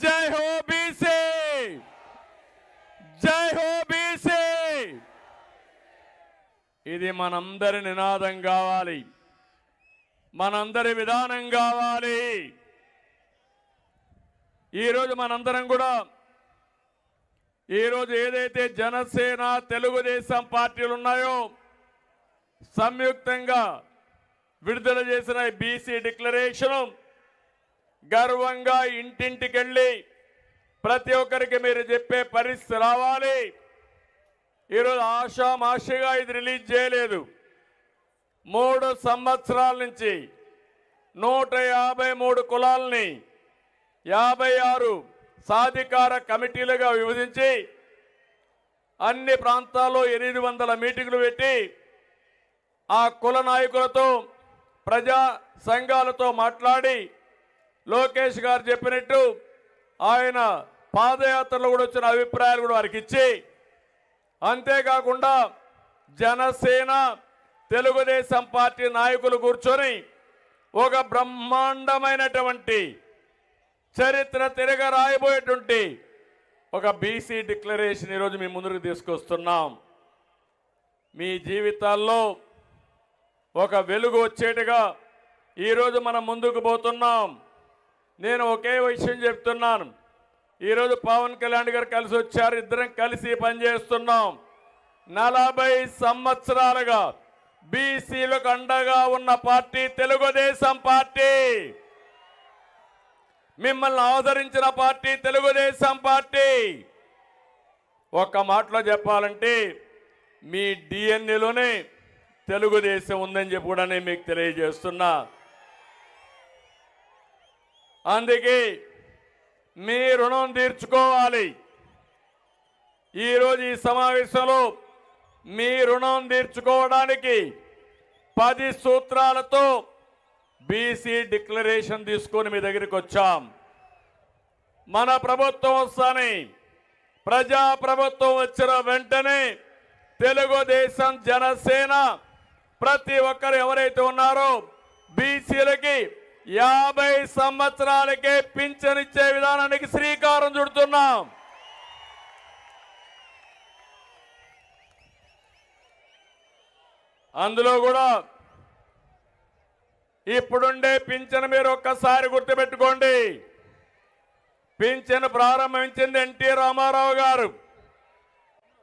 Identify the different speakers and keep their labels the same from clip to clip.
Speaker 1: జై హో బీసీ! జై హో బీసీ! ఇది మనందరి నినాదం కావాలి. మనందరి విధానం కావాలి. ఈరోజు మనందరం కూడా ఈరోజు ఏదైతే జనసేన తెలుగుదేశం పార్టీలు ఉన్నాయో సంయుక్తంగా విడుదల చేసిన బీసీ డిక్లరేషన్ గర్వంగా ఇంటింటికి వెళ్ళి ప్రతి ఒక్కరికి మీరు చెప్పే పరిస్థితి రావాలి. ఈరోజు ఆషామాషిగా ఇది రిలీజ్ చేయలేదు. మూడు సంవత్సరాల నుంచి నూట యాభై మూడు కులాలని యాభై ఆరు సాధికార కమిటీలుగా విభజించి అన్ని ప్రాంతాల్లో ఎనిమిది వందల మీటింగులు పెట్టి ఆ కుల నాయకులతో ప్రజా సంఘాలతో మాట్లాడి లోకేష్ గారు చెప్పినట్టు ఆయన పాదయాత్రలో కూడా వచ్చిన అభిప్రాయాలు కూడా వారికి ఇచ్చి అంతేకాకుండా జనసేన తెలుగుదేశం పార్టీ నాయకులు కూర్చొని ఒక బ్రహ్మాండమైనటువంటి చరిత్ర తిరగ రాయబోయేటువంటి ఒక బీసీ డిక్లరేషన్ ఈరోజు మీ ముందుకు తీసుకొస్తున్నాం. మీ జీవితాల్లో ఒక వెలుగు వచ్చేట్టుగా ఈరోజు మనం ముందుకు పోతున్నాం. నేను ఒకే విషయం చెప్తున్నాను. ఈరోజు పవన్ కళ్యాణ్ గారు కలిసి వచ్చారు. ఇద్దరం కలిసి పనిచేస్తున్నాం నలభై సంవత్సరాలుగా బీసీలకు అండగా ఉన్న పార్టీ తెలుగుదేశం పార్టీ. మిమ్మల్ని ఆదరించిన పార్టీ తెలుగుదేశం పార్టీ. ఒక్క మాటలో చెప్పాలంటే మీ డిఎన్ఏలోనే తెలుగుదేశం ఉందని చెప్పి కూడా నేను మీకు తెలియజేస్తున్నా. అందుకే మీ రుణం తీర్చుకోవాలి. ఈరోజు ఈ సమావేశంలో మీ రుణం తీర్చుకోవడానికి పది సూత్రాలతో బీసీ డిక్లరేషన్ తీసుకొని మీ దగ్గరికి వచ్చాం. మన ప్రభుత్వం వస్తాని ప్రజా ప్రభుత్వం వచ్చిన వెంటనే తెలుగుదేశం జనసేన ప్రతి ఒక్కరు ఎవరైతే ఉన్నారో బీసీలకి యాభై సంవత్సరాలకే పింఛనిచ్చే విధానానికి శ్రీకారం చుడుతున్నాం. అందులో కూడా ఇప్పుడుండే పింఛను మీరు ఒక్కసారి గుర్తుపెట్టుకోండి. పింఛను ప్రారంభించింది ఎన్టీ రామారావు గారు.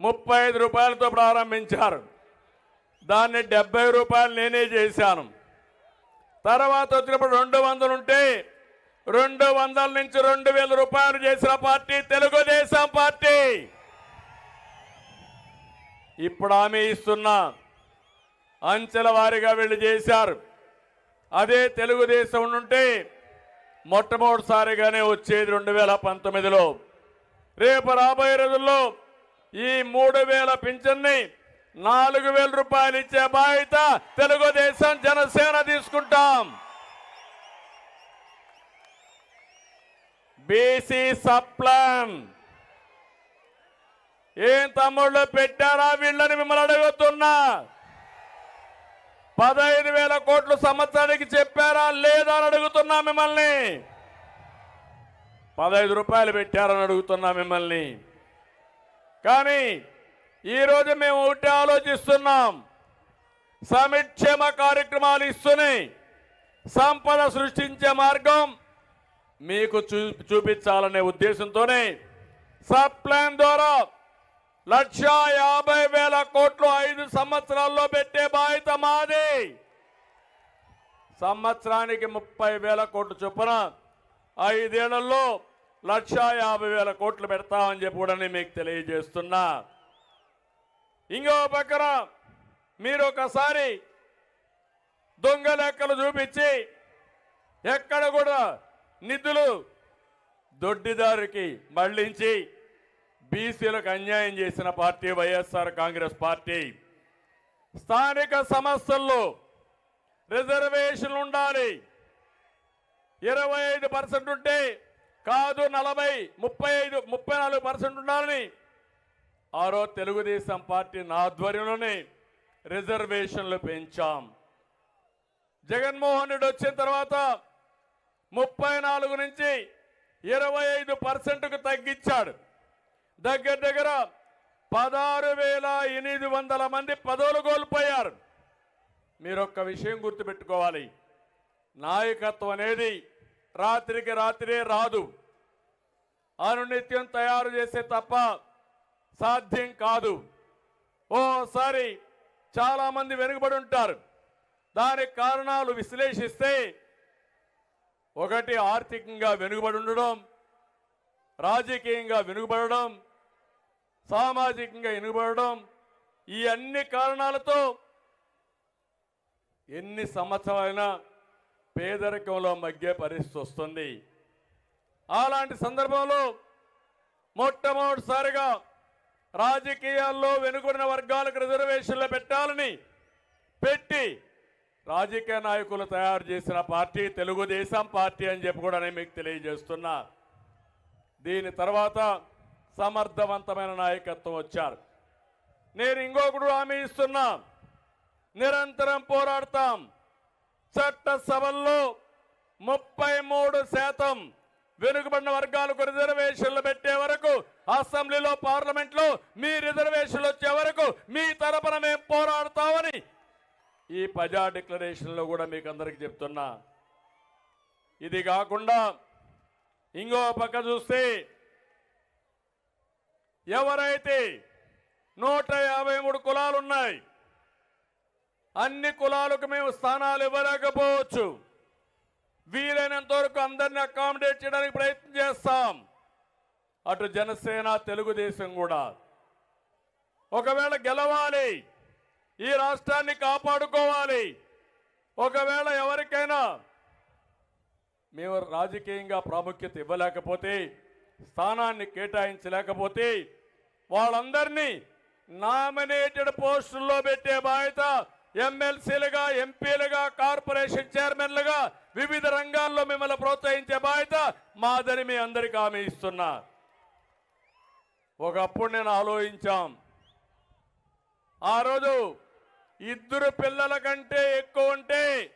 Speaker 1: ముప్పై ఐదు రూపాయలతో ప్రారంభించారు. దాన్ని డెబ్బై రూపాయలు నేనే చేశాను. తర్వాత వచ్చినప్పుడు రెండు వందలు ఉంటే రెండు వందల నుంచి రెండు వేల రూపాయలు చేసిన పార్టీ తెలుగుదేశం పార్టీ. ఇప్పుడు ఆమె ఇస్తున్నా అంచెల వారీగా వీళ్ళు చేశారు. అదే తెలుగుదేశం నుండి మొట్టమొదటిసారిగానే వచ్చేది రెండు వేల పంతొమ్మిదిలో. రేపు రాబోయే రోజుల్లో ఈ మూడు వేల పింఛన్ని నాలుగు వేల రూపాయలు ఇచ్చే బాధ్యత తెలుగుదేశం జనసేన తీసుకుంటాం. BC sub plan. ఏం తమ్ముళ్ళు పెట్టారా వీళ్ళని మిమ్మల్ని అడుగుతున్నా. పదహైదు వేల కోట్లు సంవత్సరానికి చెప్పారా లేదా అని అడుగుతున్నా మిమ్మల్ని. పదహైదు రూపాయలు పెట్టారని అడుగుతున్నా మిమ్మల్ని. కానీ ఈరోజు మేము ఒకటే ఆలోచిస్తున్నాం. సమిక్షేమ కార్యక్రమాలు ఇస్తున్నాయి సంపద సృష్టించే మార్గం మీకు చూ చూపించాలనే ఉద్దేశంతోనే సబ్ ప్లాన్ ద్వారా లక్ష యాభై వేల కోట్లు ఐదు సంవత్సరాల్లో పెట్టే బాధ్యత మాది. సంవత్సరానికి ముప్పై వేల కోట్లు చొప్పున ఐదేళ్ళలో లక్ష యాభై వేల కోట్లు పెడతామని చెప్పి కూడా మీకు తెలియజేస్తున్నా. ఇంకో పక్కన మీరు ఒకసారి దొంగ లెక్కలు చూపించి ఎక్కడ కూడా నిధులు దొడ్డిదారికి మళ్ళించి బీసీలకు అన్యాయం చేసిన పార్టీ వైఎస్ఆర్ కాంగ్రెస్ పార్టీ. స్థానిక సమస్యల్లో రిజర్వేషన్లు ఉండాలి. ఇరవై ఐదు పర్సెంట్ ఉంటే కాదు నలభై ముప్పై ఐదు ముప్పై నాలుగు పర్సెంట్ ఉండాలని ఆరో తెలుగుదేశం పార్టీ నా ఆధ్వర్యంలోనే రిజర్వేషన్లు పెంచాం. జగన్మోహన్ రెడ్డి వచ్చిన తర్వాత ముప్పై నాలుగు నుంచి ఇరవై ఐదు పర్సెంట్కు తగ్గించాడు. దగ్గర దగ్గర పదహారు వేల ఎనిమిది వందల మంది పదవులు కోల్పోయారు. మీరు ఒక్క విషయం గుర్తుపెట్టుకోవాలి. నాయకత్వం అనేది రాత్రికి రాత్రే రాదు. అనునిత్యం తయారు చేసే తప్ప సాధ్యం కాదు. ఓసారి చాలామంది వెనుకబడి ఉంటారు. దానికి కారణాలు విశ్లేషిస్తే ఒకటి ఆర్థికంగా వెనుకబడి ఉండడం రాజకీయంగా వెనుకబడడం సామాజికంగా వెనుకబడడం ఈ అన్ని కారణాలతో ఎన్ని సంవత్సరాలైనా పేదరికంలో మగ్గే పరిస్థితి వస్తుంది. అలాంటి సందర్భంలో మొట్టమొదటిసారిగా రాజకీయాల్లో వెనుకున్న వర్గాలకు రిజర్వేషన్లు పెట్టాలని పెట్టి రాజకీయ నాయకులు తయారు చేసిన పార్టీ తెలుగుదేశం పార్టీ అని చెప్పి కూడా నేను మీకు తెలియజేస్తున్నా. దీని తర్వాత సమర్థవంతమైన నాయకత్వం వచ్చారు. నేను ఇంకొకడు హామీ ఇస్తున్నా. నిరంతరం పోరాడతాం. చట్టసభల్లో ముప్పై మూడు శాతం వెనుకబడిన వర్గాలకు రిజర్వేషన్లు పెట్టే వరకు అసెంబ్లీలో పార్లమెంట్లో మీ రిజర్వేషన్లు వచ్చే వరకు మీ తరపున మేము పోరాడతామని ఈ ప్రజా డిక్లరేషన్లో కూడా మీకు అందరికి చెప్తున్నా. ఇది కాకుండా ఇంకో పక్క చూస్తే ఎవరైతే నూట యాభై మూడు కులాలు ఉన్నాయి అన్ని కులాలకు మేము స్థానాలు ఇవ్వలేకపోవచ్చు. వీలైనంత వరకు అందరినీ అకామిడేట్ చేయడానికి ప్రయత్నం చేస్తాం. అటు జనసేన తెలుగుదేశం కూడా. ఒకవేళ గెలవాలి ఈ రాష్ట్రాన్ని కాపాడుకోవాలి ఒకవేళ ఎవరికైనా మేము రాజకీయంగా ప్రాముఖ్యత ఇవ్వలేకపోతే స్థానాన్ని కేటాయించలేకపోతే వాళ్ళందరినీ నామినేటెడ్ పోస్టుల్లో పెట్టే బాధ్యత ఎమ్మెల్సీలుగా ఎంపీలుగా కార్పొరేషన్ చైర్మన్లుగా వివిధ రంగాల్లో మిమ్మల్ని ప్రోత్సహించే బాధ్యత మాదని మీ అందరికీ హామీ ఇస్తున్నా. ఒకప్పుడు నేను ఆలోచించాం. ఆ రోజు ఇద్దరు పిల్లల కంటే ఎక్కువ ఉంటే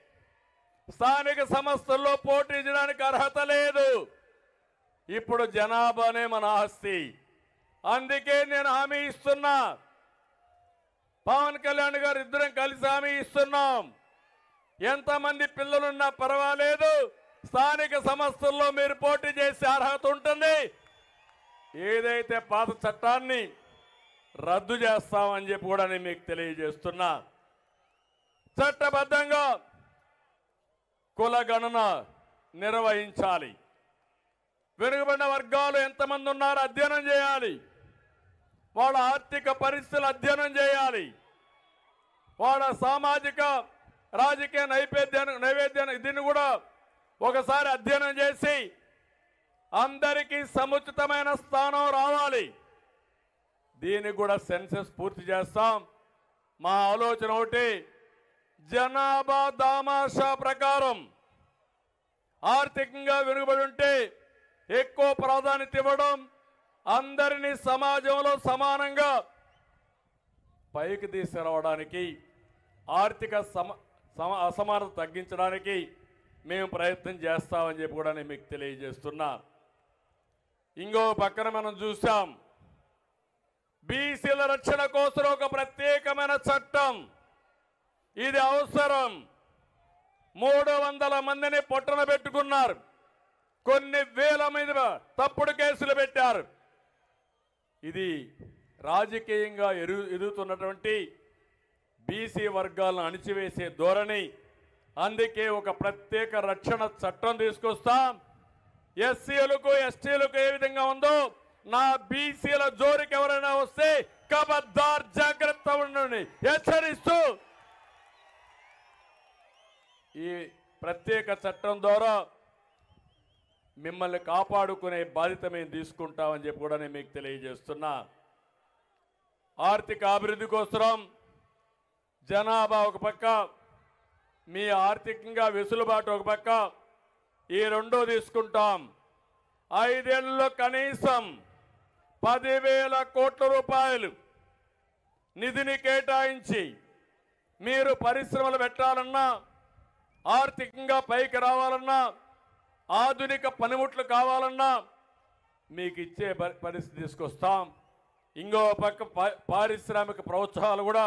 Speaker 1: స్థానిక సంస్థల్లో పోటీ చేయడానికి అర్హత లేదు. ఇప్పుడు జనాభానే మన ఆస్తి. అందుకే నేను హామీ ఇస్తున్నా. పవన్ కళ్యాణ్ గారు ఇద్దరం కలిసి హామీ ఇస్తున్నాం. ఎంతమంది పిల్లలున్నా పర్వాలేదు. స్థానిక సంస్థల్లో మీరు పోటీ చేసే అర్హత ఉంటుంది. ఏదైతే పాత చట్టాన్ని రద్దు చేస్తామని చెప్పి కూడా నేను మీకు తెలియజేస్తున్నా. చట్టబద్ధంగా కుల గణన నిర్వహించాలి. వెనుకబడిన వర్గాలు ఎంతమంది ఉన్నారో అధ్యయనం చేయాలి. వాళ్ళ ఆర్థిక పరిస్థితులు అధ్యయనం చేయాలి. వాళ్ళ సామాజిక రాజకీయ నైవేద్యాన్ని నైవేద్యాన్ని దీన్ని కూడా ఒకసారి అధ్యయనం చేసి అందరికీ సముచితమైన స్థానం రావాలి. దీనికి కూడా సెన్సెస్ పూర్తి చేస్తాం. మా ఆలోచన ఒకటి జనాభా దామాషా ప్రకారం ఆర్థికంగా వెనుకబడి ఉంటే ఎక్కువ ప్రాధాన్యత ఇవ్వడం అందరినీ సమాజంలో సమానంగా పైకి తీసుకురావడానికి ఆర్థిక సమ సమ అసమానత తగ్గించడానికి మేము ప్రయత్నం చేస్తామని చెప్పి కూడా నేను మీకు తెలియజేస్తున్నా. ఇంకో పక్కన మనం చూసాం. బీసీల రక్షణ కోసం ఒక ప్రత్యేకమైన చట్టం. ఇది అవసరం. మూడు వందల మందిని పొట్టన పెట్టుకున్నారు. కొన్ని వేల మీద తప్పుడు కేసులు పెట్టారు. ఇది రాజకీయంగా ఎరు ఎదుగుతున్నటువంటి బీసీ వర్గాలను అణిచివేసే ధోరణి. అందుకే ఒక ప్రత్యేక రక్షణ చట్టం తీసుకొస్తాం. ఎస్సీలకు ఎస్టీలకు ఏ విధంగా ఉందో నా బీసీల జోరికి ఎవరైనా వస్తే కబద్దార్ జాగ్రత్త ఉండండి. హెచ్చరిస్తూ. ఈ ప్రత్యేక చట్టం ద్వారా మిమ్మల్ని కాపాడుకునే బాధ్యత మేము తీసుకుంటామని చెప్పి కూడా నేను మీకు తెలియజేస్తున్నా. ఆర్థిక అభివృద్ధి కోసం జనాభా ఒక పక్క మీ ఆర్థికంగా వెసులుబాటు ఒక పక్క ఈ రెండో తీసుకుంటాం. ఐదేళ్ళలో కనీసం పదివేల కోట్ల రూపాయలు నిధిని కేటాయించి మీరు పరిశ్రమలు పెట్టాలన్నా ఆర్థికంగా పైకి రావాలన్నా ఆధునిక పనిముట్లు కావాలన్నా మీకు ఇచ్చే పరిస్థితి తీసుకొస్తాం. ఇంకో పక్క పారిశ్రామిక ప్రోత్సాహాలు కూడా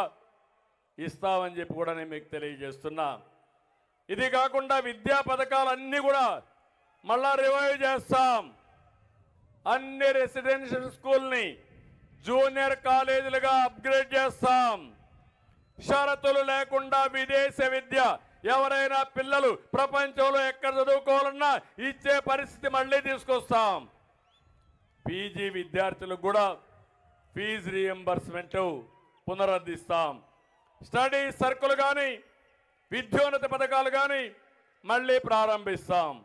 Speaker 1: ఇస్తామని చెప్పి కూడా నేను మీకు తెలియజేస్తున్నా. ఇది కాకుండా విద్యా పథకాలన్నీ కూడా మళ్ళా రివైవ్ చేస్తాం. అన్ని రెసిడెన్షియల్ స్కూల్ని జూనియర్ కాలేజీలుగా అప్గ్రేడ్ చేస్తాం. షరతులు లేకుండా విదేశీ విద్య ఎవరైనా పిల్లలు ప్రపంచంలో ఎక్కడ చదువుకోవాలన్నా ఇచ్చే పరిస్థితి మళ్ళీ తీసుకొస్తాం. పీజీ విద్యార్థులకు కూడా ఫీజు రియంబర్స్మెంట్ పునరుద్ధిస్తాం. స్టడీ సర్కులు కానీ విద్యోన్నత పథకాలు కానీ మళ్ళీ ప్రారంభిస్తాం.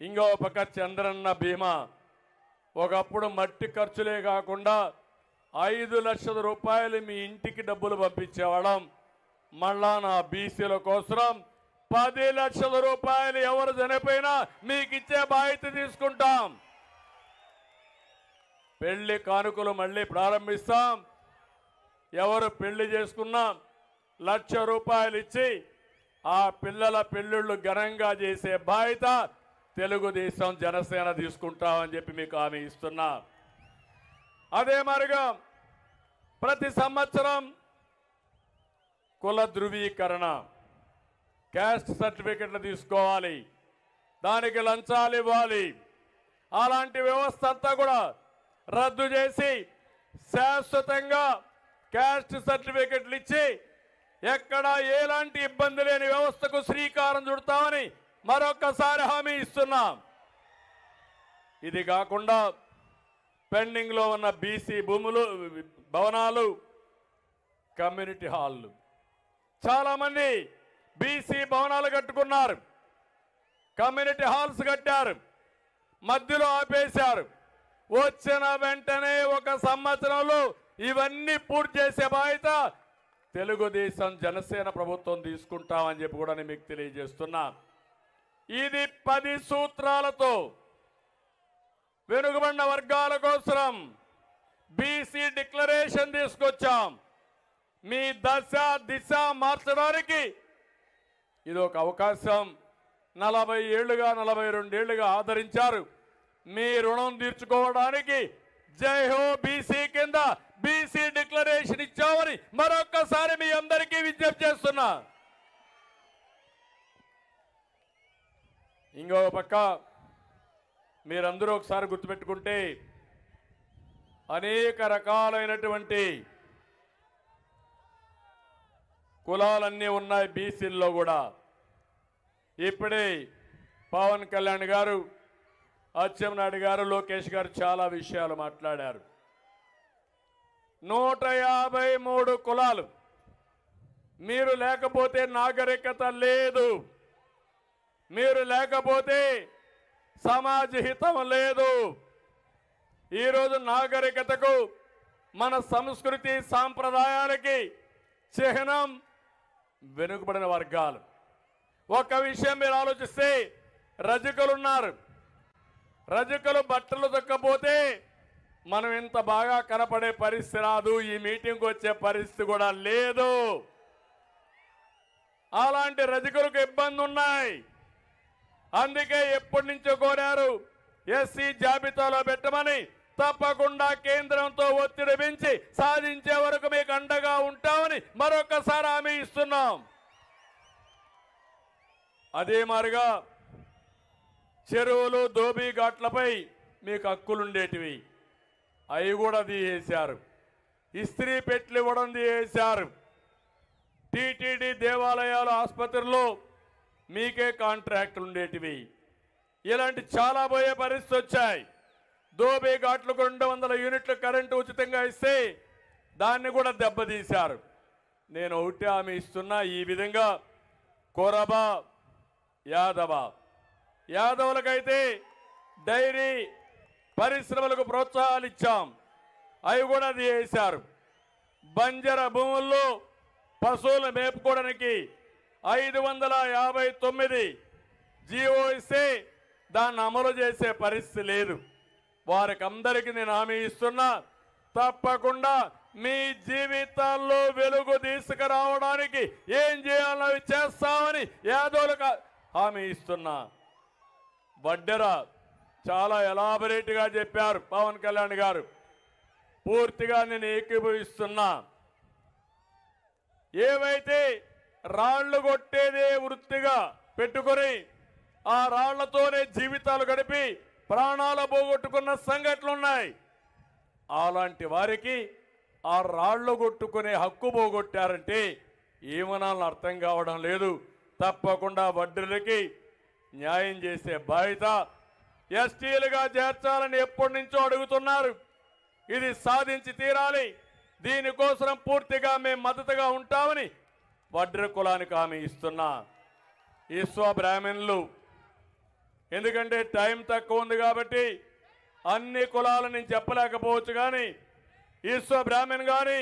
Speaker 1: ఇంకో పక్క చంద్రన్న బీమా. ఒకప్పుడు మట్టి ఖర్చులే కాకుండా ఐదు లక్షల రూపాయలు మీ ఇంటికి డబ్బులు పంపించేవాళ్ళం. మళ్ళా నా బీసీల కోసం పది లక్షల రూపాయలు ఎవరు చనిపోయినా మీకు ఇచ్చే బాధ్యత తీసుకుంటాం. పెళ్ళి కానుకలు మళ్ళీ ప్రారంభిస్తాం. ఎవరు పెళ్ళి చేసుకున్నా లక్ష రూపాయలు ఇచ్చి ఆ పిల్లల పెళ్ళిళ్ళు ఘనంగా చేసే బాధ్యత తెలుగుదేశం జనసేన తీసుకుంటామని చెప్పి మీకు హామీ ఇస్తున్నా. అదే మరిగా ప్రతి సంవత్సరం కుల ధృవీకరణ క్యాస్ట్ సర్టిఫికెట్లు తీసుకోవాలి దానికి లంచాలు ఇవ్వాలి. అలాంటి వ్యవస్థ అంతా కూడా రద్దు చేసి శాశ్వతంగా క్యాస్ట్ సర్టిఫికెట్లు ఇచ్చి ఎక్కడ ఎలాంటి ఇబ్బంది లేని వ్యవస్థకు శ్రీకారం చుడతామని మరొకసారి హామీ ఇస్తున్నాం. ఇది కాకుండా పెండింగ్లో ఉన్న బీసీ భూములు భవనాలు కమ్యూనిటీ హాళ్ళు చాలామంది బీసీ భవనాలు కట్టుకున్నారు. కమ్యూనిటీ హాల్స్ కట్టారు. మధ్యలో ఆపేశారు. వచ్చిన వెంటనే ఒక సంవత్సరంలో ఇవన్నీ పూర్తి చేసే బాధ్యత తెలుగుదేశం జనసేన ప్రభుత్వం తీసుకుంటామని చెప్పి కూడా నేను మీకు తెలియజేస్తున్నా. ఇది పది సూత్రాలతో వెనుకబడిన వర్గాల కోసం బీసీ డిక్లరేషన్ తీసుకొచ్చాం. మీ దశ దిశ మార్చడానికి ఇది ఒక అవకాశం. నలభై ఏళ్ళుగా నలభై రెండేళ్ళుగా ఆదరించారు. మీ రుణం తీర్చుకోవడానికి జై హో బీసీ కింద బీసీ డిక్లరేషన్ ఇచ్చామని మరొక్కసారి మీ అందరికీ విజ్ఞప్తి చేస్తున్నా. ఇంకో పక్క మీరందరూ ఒకసారి గుర్తుపెట్టుకుంటే అనేక రకాలైనటువంటి కులాలన్నీ ఉన్నాయి బీసీల్లో కూడా. ఇప్పుడే పవన్ కళ్యాణ్ గారు అచ్చెంనాయుడు గారు లోకేష్ గారు చాలా విషయాలు మాట్లాడారు. నూట యాభై మూడు కులాలు. మీరు లేకపోతే నాగరికత లేదు. మీరు లేకపోతే సమాజ హితం లేదు. ఈరోజు నాగరికతకు మన సంస్కృతి సాంప్రదాయాలకి చిహ్నం వెనుకబడిన వర్గాలు. ఒక విషయం మీరు ఆలోచిస్తే రజకులు ఉన్నారు రజకులు బట్టలు దొక్కపోతే మనం ఇంత బాగా కనపడే పరిస్థితి రాదు ఈ మీటింగ్కి వచ్చే పరిస్థితి కూడా లేదు. అలాంటి రజకులకు ఇబ్బంది ఉన్నాయి. అందుకే ఎప్పటి నుంచో కోరారు ఎస్సీ జాబితాలో పెట్టమని తప్పకుండా కేంద్రంతో ఒత్తిడి పెంచి సాధించే వరకు మీకు అండగా ఉంటామని మరొకసారి హామీ ఇస్తున్నాం. అదే మారిగా చెరువులు దోబీ ఘాట్లపై మీకు హక్కులుండేటివి. అవి కూడా తీసేశారు. ఇస్త్రీ పెట్లు ఇవ్వడం తీసేశారు. టీటీడీ దేవాలయాలు ఆసుపత్రుల్లో మీకే కాంట్రాక్టులు ఉండేటివి ఇలాంటి చాలా పోయే పరిస్థితి వచ్చాయి. దోబీ ఘాట్లకు రెండు వందల యూనిట్లు కరెంటు ఉచితంగా ఇస్తే దాన్ని కూడా దెబ్బతీశారు. నేను ఒకటి హామీ ఇస్తున్నా ఈ విధంగా కొరబా యాదవ యాదవులకైతే డైరీ పరిశ్రమలకు ప్రోత్సాహాలు ఇచ్చాం అవి కూడా అది బంజర భూముల్లో పశువులు మేపుకోవడానికి ఐదు వందల యాభై తొమ్మిది జీవో ఇస్తే దాన్ని అమలు చేసే పరిస్థితి లేదు. వారికి అందరికీ నేను హామీ ఇస్తున్నా తప్పకుండా మీ జీవితాల్లో వెలుగు తీసుకురావడానికి ఏం చేయాలో అవి చేస్తామని యాదవులకు హామీ ఇస్తున్నా. వడ్డెర చాలా ఎలాబరేట్గా చెప్పారు పవన్ కళ్యాణ్ గారు. పూర్తిగా నేను ఏకీభవిస్తున్నా. ఏవైతే రాళ్ళు కొట్టేదే వృత్తిగా పెట్టుకొని ఆ రాళ్ళతోనే జీవితాలు గడిపి ప్రాణాలు పోగొట్టుకున్న సంఘటనలు ఉన్నాయి అలాంటి వారికి ఆ రాళ్ళు కొట్టుకునే హక్కు పోగొట్టారంటే ఏమనాలని అర్థం కావడం లేదు. తప్పకుండా వడ్డీలకి న్యాయం చేసే బాధ్యత ఎస్టీలుగా చేర్చాలని ఎప్పటి నుంచో అడుగుతున్నారు. ఇది సాధించి తీరాలి. దీనికోసం పూర్తిగా మేము మద్దతుగా ఉంటామని వడ్ర కులానికి హామీ ఇస్తున్నా. ఈశ్వ బ్రాహ్మణులు ఎందుకంటే టైం తక్కువ ఉంది కాబట్టి అన్ని కులాలు నేను చెప్పలేకపోవచ్చు కానీ ఈశ్వ బ్రాహ్మణ్ కానీ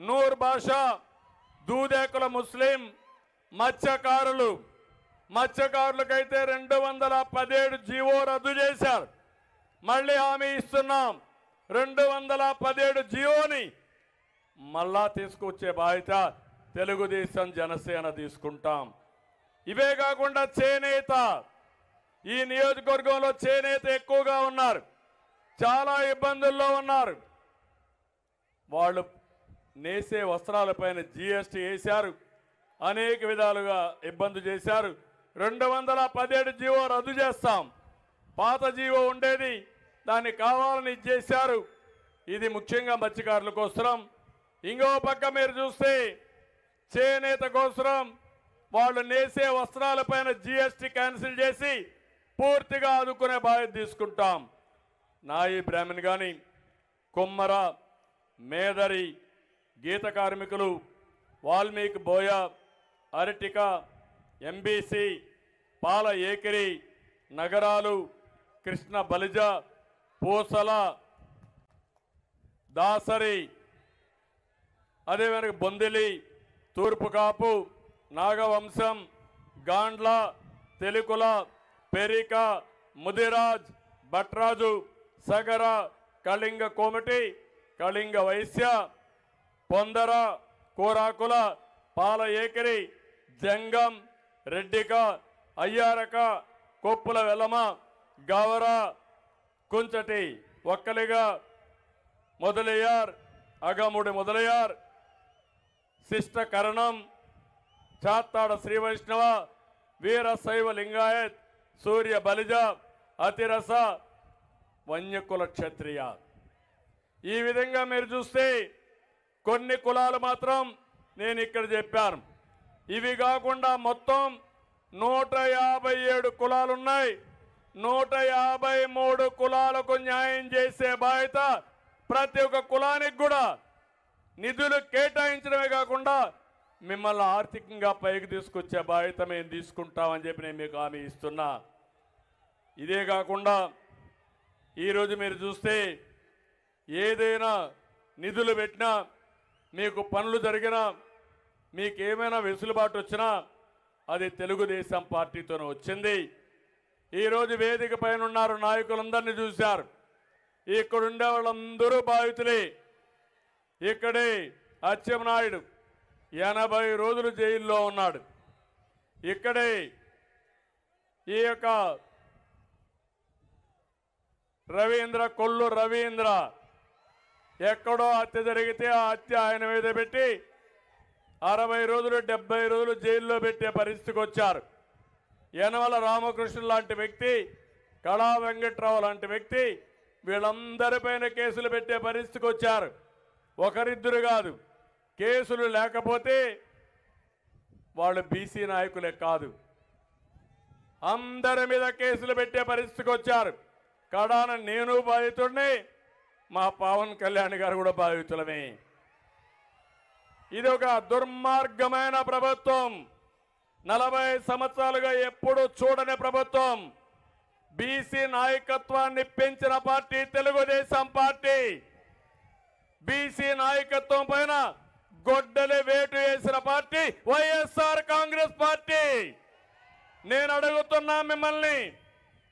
Speaker 1: నూర్ భాష దూదేకుల ముస్లిం మత్స్యకారులు మత్స్యకారులకైతే రెండు వందల పదిహేడు జీవో రద్దు చేశారు. మళ్ళీ హామీ ఇస్తున్నాం. రెండు వందల పదిహేడు జీవోని మళ్ళా తీసుకొచ్చే బాధ్యత తెలుగుదేశం జనసేన తీసుకుంటాం. ఇవే కాకుండా చేనేత. ఈ నియోజకవర్గంలో చేనేత ఎక్కువగా ఉన్నారు. చాలా ఇబ్బందుల్లో ఉన్నారు. వాళ్ళు నేసే వస్త్రాలపైన జిఎస్టీ వేశారు. అనేక విధాలుగా ఇబ్బంది చేశారు. రెండు వందల పదిహేడు జీవో రద్దు చేస్తాం. పాత జీవో ఉండేది దాన్ని కావాలని ఇచ్చేశారు. ఇది ముఖ్యంగా మత్స్యకారుల కోసరం ఇంకో పక్క మీరు చూస్తే చేనేత కోసరం వాళ్ళు నేసే వస్త్రాలపైన జీఎస్టీ క్యాన్సిల్ చేసి పూర్తిగా ఆదుకునే బాధ్యత తీసుకుంటాం. నాయి బ్రాహ్మణ్ కానీ కుమ్మర మేదరి గీత కార్మికులు వాల్మీకి బోయ అరటిక ఎంబీసీ పాల ఏకిరి నగరాలు కృష్ణ బలిజ పూసల దాసరి అదేవిధంగా బొందిలి తూర్పు కాపు నాగవంశం గాండ్ల తెలుకుల పెరిక ముదిరాజ్ భట్రాజు సగర కళింగ కోమటి కళింగ వైశ్య పొందర కోరాకుల పాల ఏకరి జంగం రెడ్డిక అయ్యారక కొప్పుల వెలమ గవర కుంచటి ఒక్కలిగా మొదలయ్యార్ అగముడి మొదలయ్యార్ శిష్ట కరణం చాత్తాడ శ్రీ వైష్ణవ వీర శైవ లింగాయత్ సూర్య బలిజ అతిరస వన్యకుల క్షత్రియ. ఈ విధంగా మీరు చూస్తే కొన్ని కులాలు మాత్రం నేను ఇక్కడ చెప్పాను. ఇవి కాకుండా మొత్తం నూట యాభై ఏడు కులాలు ఉన్నాయి నూట యాభై మూడు కులాలకు న్యాయం చేసే బాధ్యత ప్రతి ఒక్క కులానికి కూడా. నిధులు కేటాయించడమే కాకుండా మిమ్మల్ని ఆర్థికంగా పైకి తీసుకొచ్చే బాధ్యత మేము తీసుకుంటామని చెప్పి నేను మీకు హామీ ఇస్తున్నా. ఇదే కాకుండా ఈరోజు మీరు చూస్తే ఏదైనా నిధులు పెట్టినా మీకు పనులు జరిగినా మీకేమైనా వెసులుబాటు వచ్చినా అది తెలుగుదేశం పార్టీతోనే వచ్చింది. ఈరోజు వేదిక పైన ఉన్నారు నాయకులందరినీ చూశారు. ఇక్కడ ఉండే వాళ్ళందరూ బాధితులే. ఇక్కడే అచ్చెన్నాయుడు ఎనభై రోజులు జైల్లో ఉన్నాడు. ఇక్కడే ఈ యొక్క రవీంద్ర కొల్లు రవీంద్ర ఎక్కడో హత్య జరిగితే ఆ హత్య ఆయన మీద పెట్టి అరవై రోజులు డెబ్బై రోజులు జైల్లో పెట్టే పరిస్థితికి వచ్చారు. యనమల రామకృష్ణ లాంటి వ్యక్తి కళా వెంకట్రావు లాంటి వ్యక్తి వీళ్ళందరిపైన కేసులు పెట్టే పరిస్థితికి వచ్చారు. ఒకరిద్దరు కాదు కేసులు లేకపోతే వాళ్ళు బీసీ నాయకులే కాదు. అందరి మీద కేసులు పెట్టే పరిస్థితికి వచ్చారు. కడాన నేను బాధితుడిని మా పవన్ కళ్యాణ్ గారు కూడా బాధితులమే. ఇది ఒక దుర్మార్గమైన ప్రభుత్వం. నలభై సంవత్సరాలుగా ఎప్పుడు చూడని ప్రభుత్వం. బీసీ నాయకత్వాన్ని పెంచిన పార్టీ తెలుగుదేశం పార్టీ. బీసీ నాయకత్వం పైన గొడ్డలి వేటు వేసిన పార్టీ వైఎస్ఆర్ కాంగ్రెస్ పార్టీ. నేను అడుగుతున్నా మిమ్మల్ని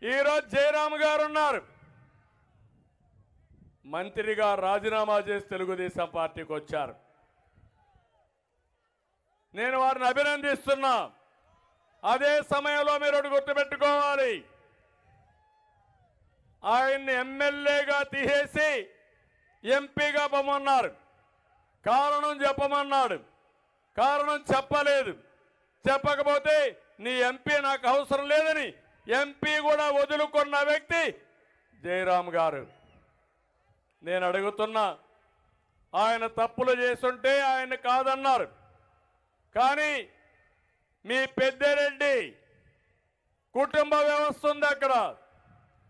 Speaker 1: ఈరోజు జయరామ్ గారు ఉన్నారు. మంత్రిగా రాజీనామా చేసి తెలుగుదేశం పార్టీకి వచ్చారు. నేను వారిని అభినందిస్తున్నా. అదే సమయంలో మీరు ఒకటి గుర్తుపెట్టుకోవాలి. ఆయన్ని ఎమ్మెల్యేగా తీసేసి ఎంపీగా పొమ్మన్నారు. కారణం చెప్పమన్నాడు. కారణం చెప్పలేదు. చెప్పకపోతే నీ ఎంపీ నాకు అవసరం లేదని ఎంపీ కూడా వదులుకున్న వ్యక్తి జయరామ్ గారు. నేను అడుగుతున్నా ఆయన తప్పులు చేస్తుంటే ఆయన కాదన్నారు. కానీ మీ పెద్దిరెడ్డి కుటుంబ వ్యవస్థ ఉంది అక్కడ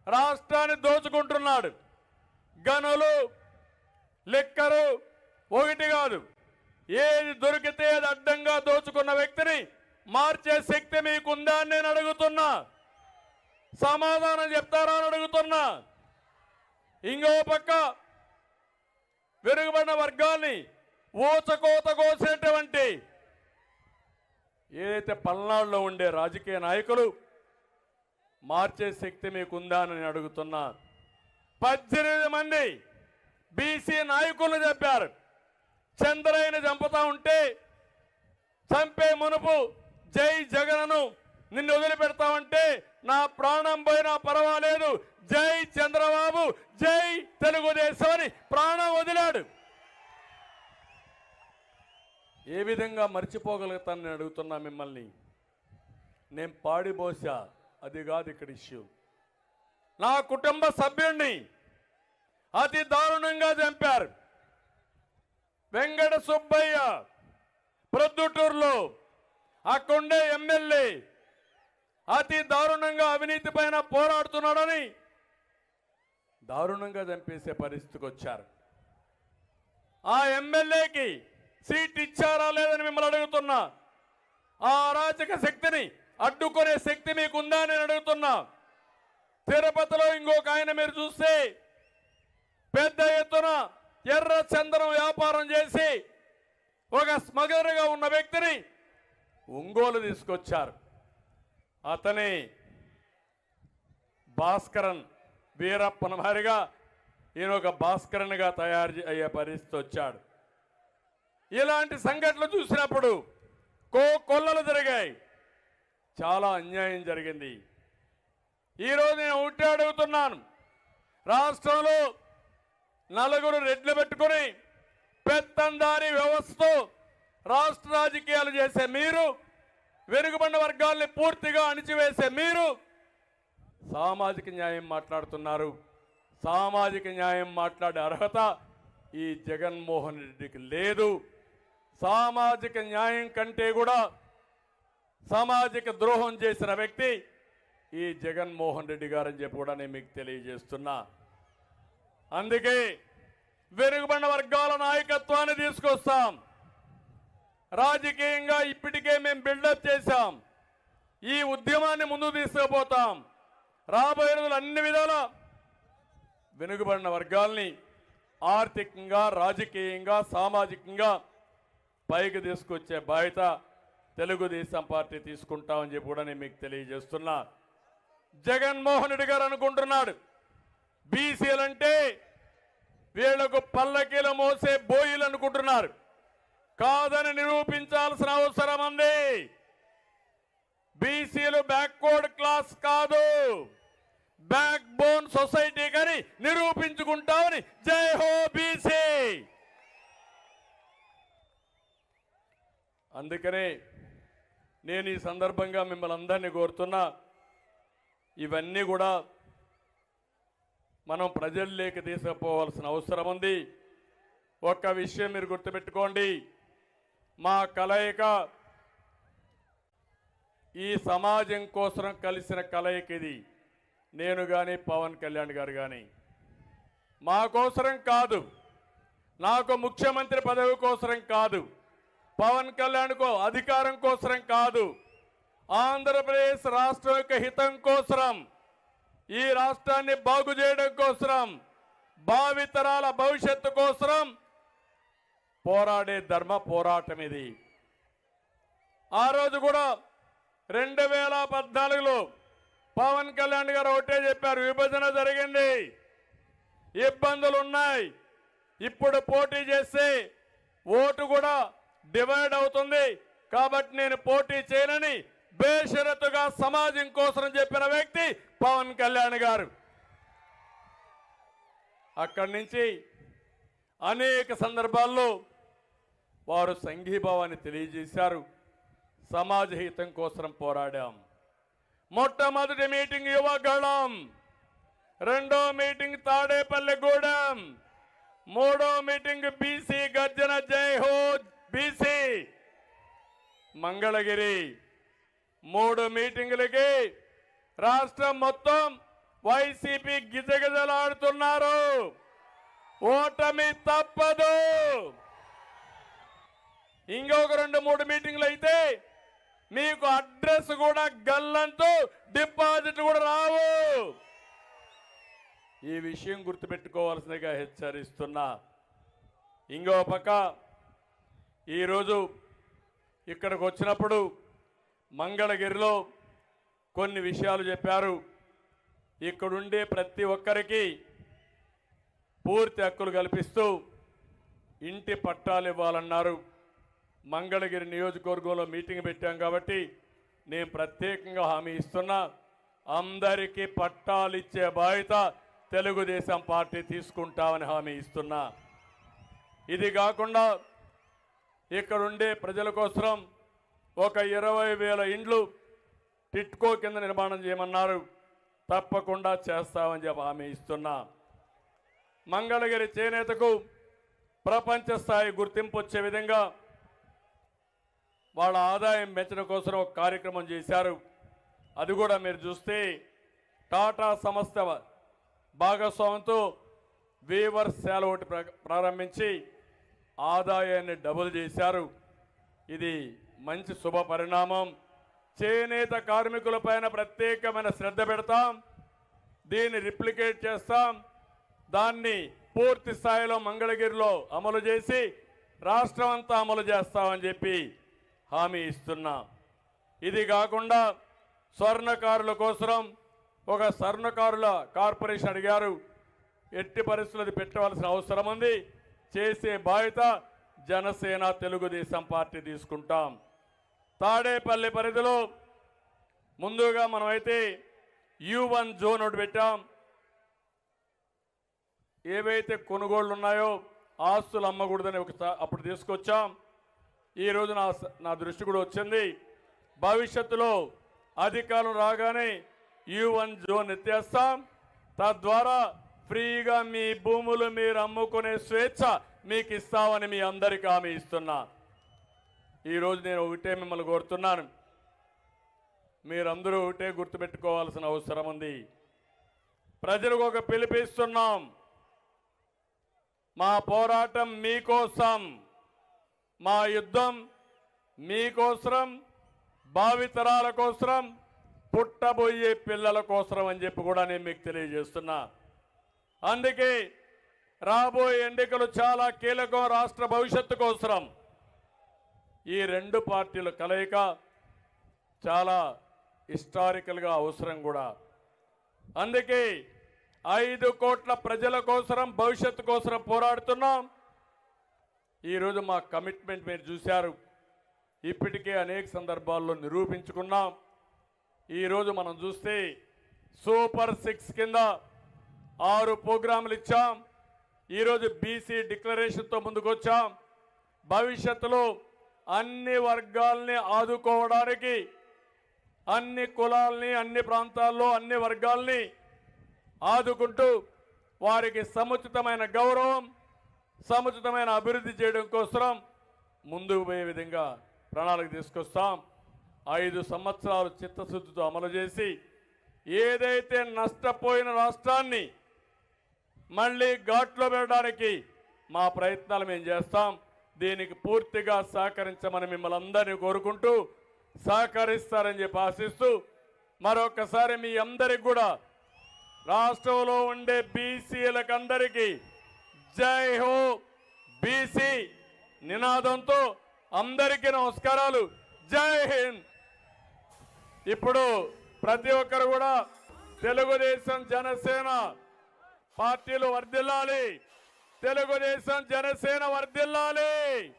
Speaker 1: రాష్ట్రాన్ని దోచుకుంటున్నాడు. గనులు లిక్కరు ఒకటి కాదు. ఏది దొరికితే అది అడ్డంగా దోచుకున్న వ్యక్తిని మార్చే శక్తి మీకుందా అని నేను అడుగుతున్నా. సమాధానం చెప్తారా అని అడుగుతున్నా. ఇంకో పక్క వెనుకబడిన వర్గాల్ని ఊచకోత కోసినటువంటి ఏదైతే పల్నాడులో ఉండే రాజకీయ నాయకులు మార్చే శక్తి మీకుందా అని నేను అడుగుతున్నా. పద్దెనిమిది మంది బీసీ నాయకులను చెప్పారు చంద్రయ్యను చంపుతా ఉంటే చంపే మునుపు జై జగన్ను నిన్ను వదిలిపెడతామంటే నా ప్రాణం పోయినా పర్వాలేదు. జై చంద్రబాబు జై తెలుగుదేశం అని ప్రాణం వదిలాడు. ఏ విధంగా మర్చిపోగలుగుతానని అడుగుతున్నా మిమ్మల్ని? నేను పాడిపోసా అది కాదు ఇక్కడ ఇష్యూ. నా కుటుంబ సభ్యుణ్ణి అతి దారుణంగా చంపారు. వెంకట సుబ్బయ్య ప్రొద్దుటూరులో అక్కడుండే ఎమ్మెల్యే అతి దారుణంగా అవినీతి పైన పోరాడుతున్నాడని దారుణంగా చంపేసే పరిస్థితికి వచ్చారు. ఆ ఎమ్మెల్యేకి సీట్ ఇచ్చారా లేదని మిమ్మల్ని అడుగుతున్నా. ఆ అరాచక శక్తిని అడ్డుకునే శక్తి మీకుందా అని నేను అడుగుతున్నా. తిరుపతిలో ఇంకొక ఆయన మీరు చూస్తే పెద్ద ఎత్తున ఎర్ర చందనం వ్యాపారం చేసి ఒక స్మగర్గా ఉన్న వ్యక్తిని ఒంగోలు తీసుకొచ్చారు. అతని భాస్కరన్ వీరప్పనమారిగా ఈయన ఒక భాస్కరన్గా తయారు అయ్యే పరిస్థితి వచ్చాడు. ఇలాంటి సంఘటనలు చూసినప్పుడు కో కొల్లలు జరిగాయి. చాలా అన్యాయం జరిగింది. ఈరోజు నేను ఒకటే అడుగుతున్నాను. రాష్ట్రంలో నలుగురు రెడ్లు పెట్టుకుని పెత్తందారి వ్యవస్థతో రాష్ట్ర రాజకీయాలు చేసే మీరు వెనుకబడిన వర్గాల్ని పూర్తిగా అణిచివేసే మీరు సామాజిక న్యాయం మాట్లాడుతున్నారు. సామాజిక న్యాయం మాట్లాడే అర్హత ఈ జగన్మోహన్ రెడ్డికి లేదు. సామాజిక న్యాయం కంటే కూడా సామాజిక ద్రోహం చేసిన వ్యక్తి ఈ జగన్మోహన్ రెడ్డి గారని చెప్పి కూడా నేను మీకు తెలియజేస్తున్నా. అందుకే వెనుకబడిన వర్గాల నాయకత్వాన్ని తీసుకొస్తాం. రాజకీయంగా ఇప్పటికే మేము బిల్డప్ చేశాం. ఈ ఉద్యమాన్ని ముందుకు తీసుకుపోతాం. రాబోయే రోజులు అన్ని విధాల వెనుకబడిన వర్గాల్ని ఆర్థికంగా రాజకీయంగా సామాజికంగా పైకి తీసుకొచ్చే బాధ్యత తెలుగుదేశం పార్టీ తీసుకుంటామని చెప్పి కూడా నేను మీకు తెలియజేస్తున్నా. జగన్మోహన్ రెడ్డి గారు అనుకుంటున్నాడు బీసీలంటే వీళ్ళకు పల్లకీలు మోసే బోయిలు అనుకుంటున్నారు. కాదని నిరూపించాల్సిన అవసరం ఉంది. బీసీలు బ్యాక్వర్డ్ క్లాస్ కాదు. బ్యాక్ బోన్ సొసైటీ కానీ నిరూపించుకుంటామని జై హో బీసీ! అందుకనే నేను ఈ సందర్భంగా మిమ్మల్ని అందరినీ కోరుతున్నా ఇవన్నీ కూడా మనం ప్రజల్లోకి తీసుకుపోవాల్సిన అవసరం ఉంది. ఒక్క విషయం మీరు గుర్తుపెట్టుకోండి. మా కలయిక ఈ సమాజం కోసం కలిసిన కలయిక ఇది. నేను కానీ పవన్ కళ్యాణ్ గారు కానీ మా కోసరం కాదు. నాకు ముఖ్యమంత్రి పదవి కోసరం కాదు. పవన్ కళ్యాణ్కు అధికారం కోసరం కాదు. ఆంధ్రప్రదేశ్ రాష్ట్రం యొక్క హితం కోసరం. ఈ రాష్ట్రాన్ని బాగు చేయడం కోసరం. భావితరాల భవిష్యత్తు కోసరం. పోరాడే ధర్మ పోరాటం ఇది. ఆ రోజు కూడా రెండు వేల పద్నాలుగులో పవన్ కళ్యాణ్ గారు ఒకటే చెప్పారు విభజన జరిగింది. ఇబ్బందులు ఉన్నాయి ఇప్పుడు పోటీ చేస్తే ఓటు కూడా డివైడ్ అవుతుంది. కాబట్టి నేను పోటీ చేయనని బేషరతుగా సమాజం కోసం చెప్పిన వ్యక్తి పవన్ కళ్యాణ్ గారు. అక్కడి నుంచి అనేక సందర్భాల్లో వారు సంఘీభావాన్ని తెలియజేశారు. సమాజ హితం కోసం పోరాడాం. మొట్టమొదటి మీటింగ్ యువగళం రెండో మీటింగ్ తాడేపల్లిగూడెం మూడో మీటింగ్ బీసీ గర్జన జై హో బీసీ మంగళగిరి మూడు మీటింగులకి రాష్ట్రం మొత్తం వైసీపీ గిజగిజలాడుతున్నారు. ఓటమి తప్పదు. ఇంకొక రెండు మూడు మీటింగ్లు అయితే మీకు అడ్రస్ కూడా గల్లంటూ డిపాజిట్ కూడా రావు. ఈ విషయం గుర్తుపెట్టుకోవాల్సిందిగా హెచ్చరిస్తున్నా. ఇంకో పక్క ఈరోజు ఇక్కడికి వచ్చినప్పుడు మంగళగిరిలో కొన్ని విషయాలు చెప్పారు. ఇక్కడుండే ప్రతి ఒక్కరికి పూర్తి హక్కులు కల్పిస్తూ ఇంటి పట్టాలు ఇవ్వాలన్నారు. మంగళగిరి నియోజకవర్గంలో మీటింగ్ పెట్టాం కాబట్టి నేను ప్రత్యేకంగా హామీ ఇస్తున్నా. అందరికీ పట్టాలు ఇచ్చే బాధ్యత తెలుగుదేశం పార్టీ తీసుకుంటామని హామీ ఇస్తున్నా. ఇది కాకుండా ఇక్కడుండే ప్రజల కోసం ఒక ఇరవై వేల ఇండ్లు టిట్కో కింద నిర్మాణం చేయమన్నారు. తప్పకుండా చేస్తామని చెప్పి హామీ ఇస్తున్నా. మంగళగిరి చేనేతకు ప్రపంచ స్థాయి గుర్తింపు వచ్చే విధంగా వాళ్ళ ఆదాయం పెంచడం కోసం ఒక కార్యక్రమం చేశారు. అది కూడా మీరు చూస్తే టాటా సంస్థ భాగస్వామ్యంతో వీవర్ సేల ఒకటి ప్ర- ప్రారంభించి ఆదాయాన్ని డబుల్ చేశారు. ఇది మంచి శుభ పరిణామం. చేనేత కార్మికులపైన ప్రత్యేకమైన శ్రద్ధ పెడతాం. దీన్ని రిప్లికేట్ చేస్తాం. దాన్ని పూర్తి స్థాయిలో మంగళగిరిలో అమలు చేసి రాష్ట్రం అంతా అమలు చేస్తామని చెప్పి హామీ ఇస్తున్నా. ఇది కాకుండా స్వర్ణకారుల కోసం ఒక స్వర్ణకారుల కార్పొరేషన్ అడిగారు. ఎట్టి పరిస్థితులు పెట్టవలసిన అవసరం ఉంది. చేసే బాధ్యత జనసేన తెలుగుదేశం పార్టీ తీసుకుంటాం. తాడేపల్లి పరిధిలో ముందుగా మనమైతే యూ వన్ జోన్ ఒకటి పెట్టాం. ఏవైతే కొనుగోళ్ళు ఉన్నాయో ఆస్తులు అమ్మకూడదని ఒక అప్పుడు తీసుకొచ్చాం. ఈ రోజు నా నా దృష్టి కూడా వచ్చింది. భవిష్యత్తులో అధికారం రాగానే యూ వన్ జోన్ ఎత్తేస్తాం. తద్వారా ఫ్రీగా మీ భూములు మీరు అమ్ముకునే స్వేచ్ఛ మీకు ఇస్తామని మీ అందరికీ హామీ ఇస్తున్నా. ఈరోజు నేను ఒకటే మిమ్మల్ని కోరుతున్నాను. మీరందరూ ఒకటే గుర్తుపెట్టుకోవాల్సిన అవసరం ఉంది. ప్రజలకు ఒక పిలిపిస్తున్నాం. మా పోరాటం మీకోసం మా యుద్ధం మీకోసరం భావితరాల కోసరం పుట్టబోయే పిల్లల కోసరం అని చెప్పి కూడా నేను మీకు తెలియజేస్తున్నా. అందుకే రాబోయే ఎన్నికలు చాలా కీలకం రాష్ట్ర భవిష్యత్తు కోసరం. ఈ రెండు పార్టీల కలయిక చాలా హిస్టారికల్గా అవసరం కూడా. అందుకే ఐదు కోట్ల ప్రజల కోసరం భవిష్యత్తు కోసరం పోరాడుతున్నాం. ఈరోజు మా కమిట్మెంట్ మీరు చూశారు. ఇప్పటికే అనేక సందర్భాల్లో నిరూపించుకున్నాం. ఈరోజు మనం చూస్తే సూపర్ సిక్స్ కింద ఆరు ప్రోగ్రాములు ఇచ్చాం. ఈరోజు బీసీ డిక్లరేషన్తో ముందుకొచ్చాం. భవిష్యత్తులో అన్ని వర్గాల్ని ఆదుకోవడానికి అన్ని కులాల్ని అన్ని ప్రాంతాల్లో అన్ని వర్గాల్ని ఆదుకుంటూ వారికి సముచితమైన గౌరవం సముచితమైన అభివృద్ధి చేయడం కోసం ముందుకు పోయే విధంగా ప్రణాళిక తీసుకొస్తాం. ఐదు సంవత్సరాలు చిత్తశుద్ధితో అమలు చేసి ఏదైతే నష్టపోయిన రాష్ట్రాన్ని మళ్ళీ ఘాట్లో పెట్టడానికి మా ప్రయత్నాలు మేము చేస్తాం. దీనికి పూర్తిగా సహకరించమని మిమ్మల్ని అందరినీ కోరుకుంటూ సహకరిస్తారని చెప్పి ఆశిస్తూ మరొకసారి మీ అందరికి కూడా రాష్ట్రంలో ఉండే బీసీలకందరికీ జై హో బీసీ నినాదంతో అందరికీ నమస్కారాలు. జై హింద్. ఇప్పుడు ప్రతి ఒక్కరు కూడా తెలుగుదేశం జనసేన పార్టీలు వర్ధిల్లాలి. తెలుగుదేశం జనసేన వర్ధిల్లాలి.